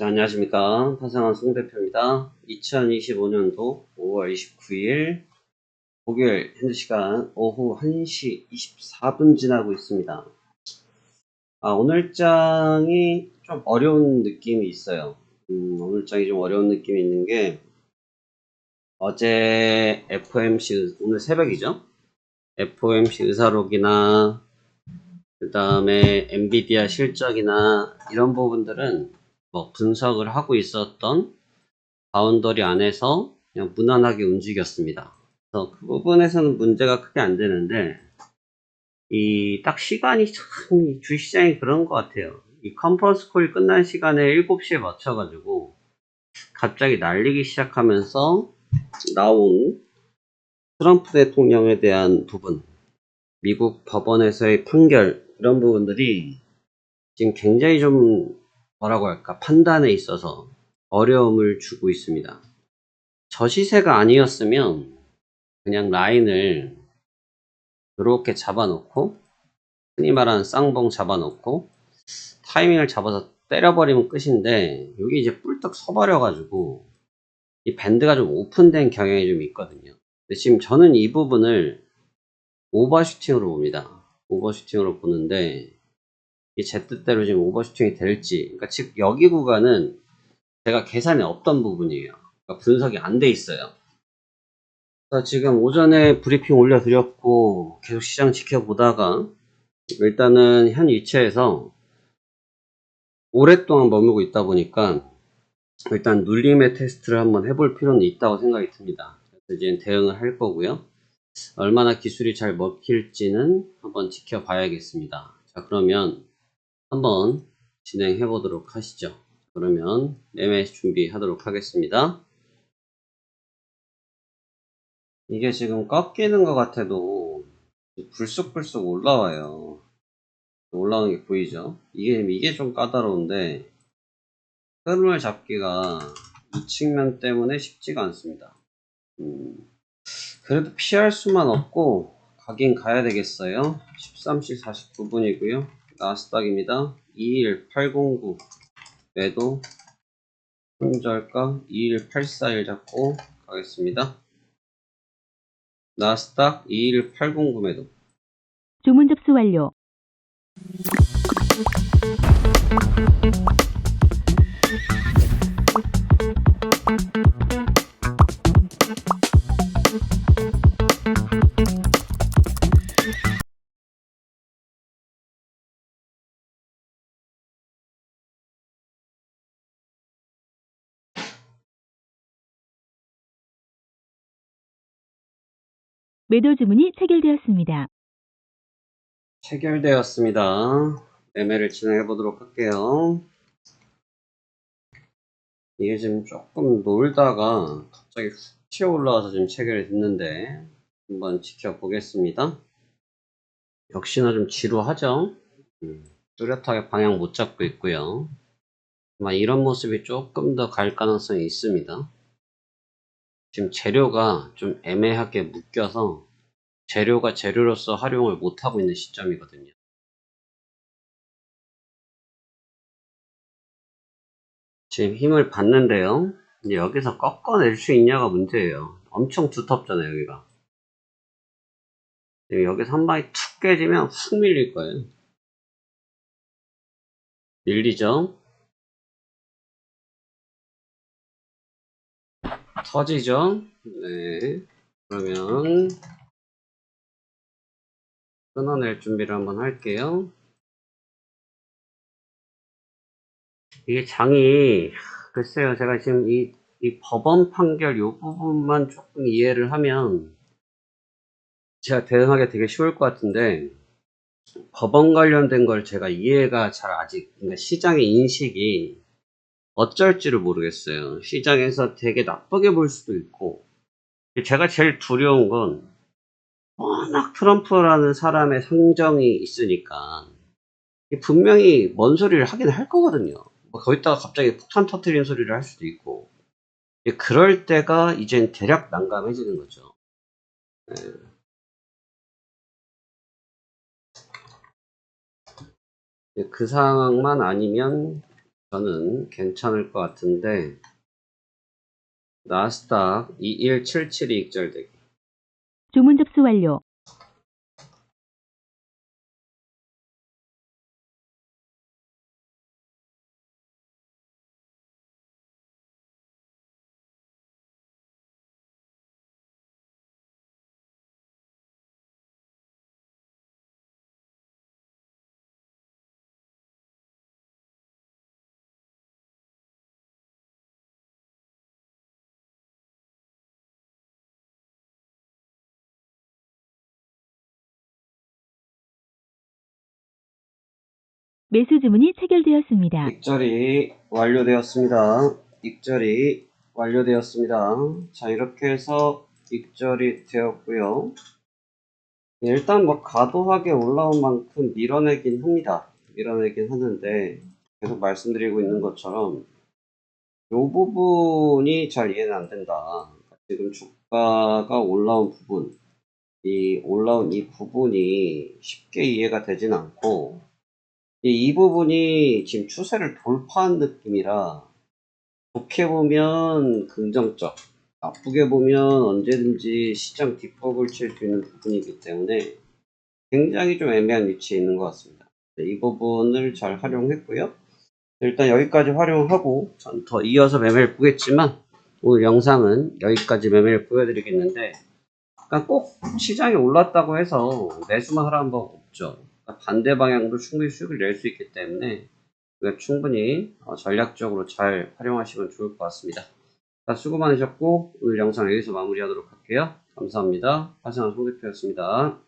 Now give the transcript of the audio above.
자, 안녕하십니까. 파생한 송 대표입니다. 2025년도 5월 29일 목요일 현재 시간 오후 1시 24분 지나고 있습니다. 아, 오늘 장이 좀 어려운 느낌이 있어요. 음, 오늘 장이 좀 어려운 느낌이 있는 게 어제 FOMC, 의- 오늘 새벽이죠? FOMC 의사록이나 그 다음에 엔비디아 실적이나 이런 부분들은 뭐 분석을 하고 있었던 바운더리 안에서 그냥 무난하게 움직였습니다. 그래서 그 부분에서는 문제가 크게 안 되는데 이 딱 시간이 참 주시장이 그런 것 같아요. 이 컨퍼런스 콜이 끝난 시간에 7시에 맞춰가지고 갑자기 날리기 시작하면서 나온 트럼프 대통령에 대한 부분 미국 법원에서의 판결 이런 부분들이 지금 굉장히 좀 뭐라고 할까 판단에 있어서 어려움을 주고 있습니다. 저 시세가 아니었으면 그냥 라인을 이렇게 잡아놓고 흔히 말하는 쌍봉 잡아놓고 타이밍을 잡아서 때려버리면 끝인데 여기 이제 뿔떡 서버려가지고 이 밴드가 좀 오픈된 경향이 좀 있거든요. 근데 지금 저는 이 부분을 오버슈팅으로 봅니다. 오버슈팅으로 보는데 이 제 뜻대로 지금 오버슈팅이 될지 그러니까 즉 여기 구간은 제가 계산이 없던 부분이에요. 그러니까 분석이 안 돼 있어요. 그래서 지금 오전에 브리핑 올려드렸고 계속 시장 지켜보다가 일단은 현 위치에서 오랫동안 머물고 있다 보니까 일단 눌림의 테스트를 한번 해볼 필요는 있다고 생각이 듭니다. 그래서 이제 대응을 할 거고요. 얼마나 기술이 잘 먹힐지는 한번 지켜봐야겠습니다. 자, 그러면 한번 진행해 보도록 하시죠. 그러면 매매 준비하도록 하겠습니다. 이게 지금 꺾이는 것 같아도 불쑥불쑥 올라와요. 올라오는 게 보이죠? 이게, 이게 좀 까다로운데, 흐름을 잡기가 이 측면 때문에 쉽지가 않습니다. 음, 그래도 피할 수만 없고, 가긴 가야 되겠어요. 13시 49분이고요. 나스닥입니다. 21809 매도 손절가 21841 잡고 가겠습니다. 나스닥 21809 매도 주문 접수 완료. 매도 주문이 체결되었습니다. 체결되었습니다. 매매를 진행해 보도록 할게요. 이게 지금 조금 놀다가 갑자기 훅 튀어 올라와서 지금 체결이 됐는데 한번 지켜보겠습니다. 역시나 좀 지루하죠? 음, 뚜렷하게 방향 못 잡고 있고요. 아마 이런 모습이 조금 더 갈 가능성이 있습니다. 지금 재료가 좀 애매하게 묶여서 재료가 재료로서 활용을 못하고 있는 시점이거든요. 지금 힘을 받는데요. 여기서 꺾어낼 수 있냐가 문제예요. 엄청 두텁잖아요, 여기가. 지금 여기서 한 방에 툭 깨지면 훅 밀릴 거예요. 밀리죠? 터지죠? 네. 그러면 끊어낼 준비를 한번 할게요. 이게 장이 글쎄요 제가 지금 이, 이 법원 판결 요 부분만 조금 이해를 하면 제가 대응하기 되게 쉬울 것 같은데 법원 관련된 걸 제가 이해가 잘 아직 그러니까 시장의 인식이 어쩔지를 모르겠어요. 시장에서 되게 나쁘게 볼 수도 있고 제가 제일 두려운 건 워낙 트럼프라는 사람의 상정이 있으니까 분명히 뭔 소리를 하긴 할 거거든요. 뭐 거기다가 갑자기 폭탄 터트리는 소리를 할 수도 있고 그럴 때가 이젠 대략 난감해지는 거죠. 예. 그 상황만 아니면 저는 괜찮을 것 같은데 나스닥 2177 이 익절되기 주문 접수 완료. 매수 주문이 체결되었습니다. 익절이 완료되었습니다. 익절이 완료되었습니다. 자, 이렇게 해서 익절이 되었고요. 네, 일단 뭐 과도하게 올라온 만큼 밀어내긴 합니다. 밀어내긴 하는데 계속 말씀드리고 있는 것처럼 이 부분이 잘 이해는 안 된다. 지금 주가가 올라온 부분, 이 올라온 이 부분이 쉽게 이해가 되진 않고 이, 이 부분이 지금 추세를 돌파한 느낌이라 좋게 보면 긍정적, 나쁘게 보면 언제든지 시장 뒷법을 칠 수 있는 부분이기 때문에 굉장히 좀 애매한 위치에 있는 것 같습니다. 네, 이 부분을 잘 활용했고요. 일단 여기까지 활용하고 전 더 이어서 매매를 보겠지만 오늘 영상은 여기까지 매매를 보여드리겠는데 그러니까 꼭 시장이 올랐다고 해서 매수만 하라는 법 없죠. 그러니까 반대 방향도 충분히 수익을 낼 수 있기 때문에 충분히 어, 전략적으로 잘 활용하시면 좋을 것 같습니다. 자, 수고 많으셨고 오늘 영상 여기서 마무리하도록 할게요. 감사합니다. 화성한 송대표였습니다.